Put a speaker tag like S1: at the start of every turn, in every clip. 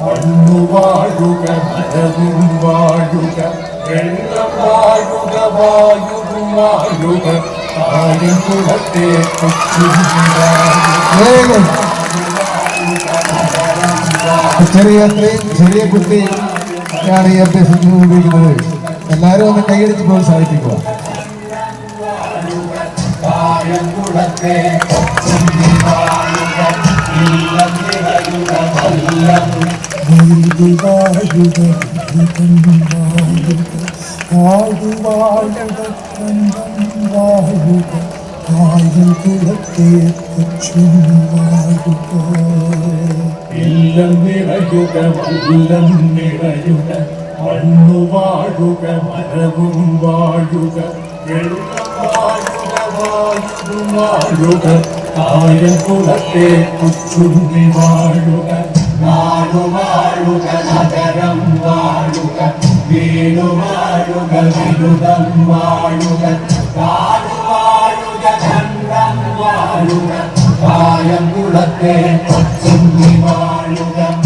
S1: മണ്ണു വാഴുക മരവും വാഴുക വെള്ളം വാഴുക വായുവും വാഴുക കാര്യം കുളത്തെ
S2: ചെറിയ ചെറിയ കുട്ടിയാണ് ഈ അഭ്യസിച്ചു ഉപയോഗിക്കുന്നത് എല്ലാവരും ഒന്ന് കൈയടിച്ച് പ്രോത്സാഹിപ്പിക്കുക.
S1: നിറയുക വല്ലം നിറയുക. മണ്ണു വാഴുക മരവും വാഴുക. വാഴുക കായംകുളത്തെ കുച്ചുണ്ണി വാഴുക. നാടു വാഴുക നഗരം വാഴുക. വീണു വാഴുക വിരുദം വാഴുക. കാടു വാഴുക ചന്ദ്രം വാഴുക. കായംകുളത്തെ കൊച്ചുണ്ണി വാഴുക.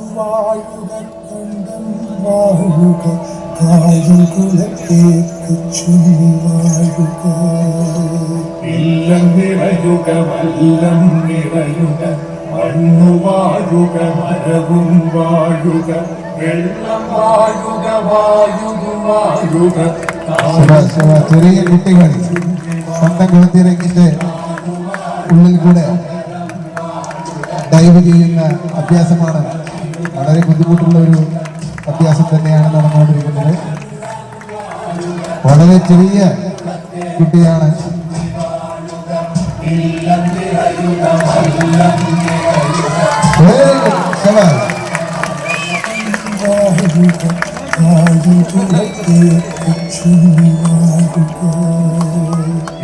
S1: വാഴുക
S3: കണ്ടം വാഴുക വാഴുക
S1: ഇല്ലം നിറയുക വല്ലം നിറയുക മണ്ണു വാഴുക മരവും വാഴുക വെള്ളം വാഴുക വായുവും വാഴുക
S2: ചെറിയ കുട്ടികൾ സ്വന്തം കുളത്തിരക്കിന്റെ ഉള്ളിൽ കൂടെ ഡൈവ് ചെയ്യുന്ന അഭ്യാസമാണ് വളരെ ബുദ്ധിമുട്ടുള്ള ഒരു അഭ്യാസം തന്നെയാണ് നടന്നുകൊണ്ടിരിക്കുന്നത്. വളരെ ചെറിയ കുട്ടിയാണ്.
S3: ഇല്ലം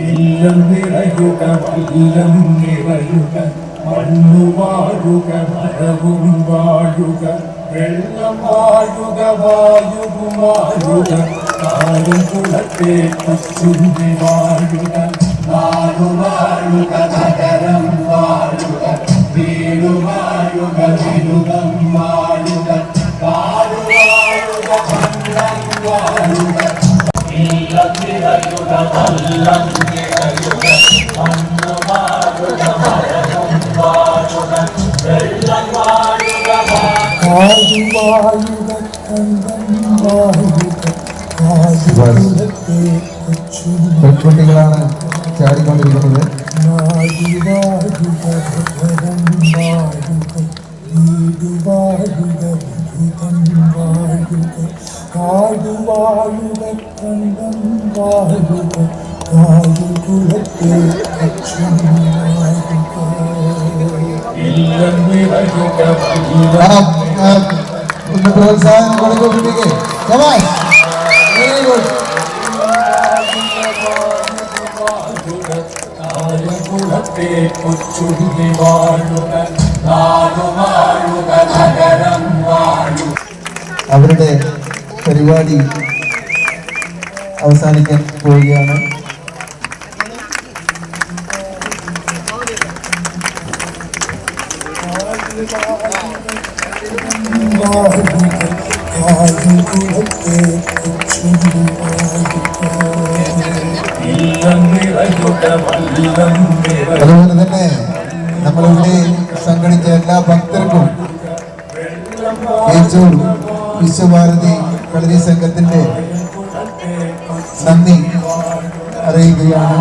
S1: ഇല്ലം നിറയുക വല്ലം നിറയുക. മണ്ണു വാഴുക മരവും വാഴുക വെള്ളം വാഴുക വായുവും വാഴുക കാലും കുളത്തെ കൊച്ചുണ്ണി വാഴുക നാടു കാടു
S2: ആ, ചാടിക്കൊണ്ടിരിക്കുന്നത്. പ്രോത്സാഹനം കൊടുക്കൊണ്ടിരിക്കെ വെരി ഗുഡ്
S1: കായകുളത്തെ കൊച്ചുണ്ണി വാഴുക നാടു വാഴുക നഗരം വാഴുക
S2: അവരുടെ പരിപാടി അവസാനിക്കാൻ പോവുകയാണ്.
S3: വാഴുക കായകുലത്തെ
S1: നിറയുക
S2: അതുപോലെ തന്നെ നമ്മളിവിടെ സംഘടിച്ച എല്ലാ ഭക്തർക്കും ഏച്ചൂർ വിശ്വഭാരതി കളരി സംഘത്തിന്റെ നന്ദി അറിയിക്കുകയാണ്.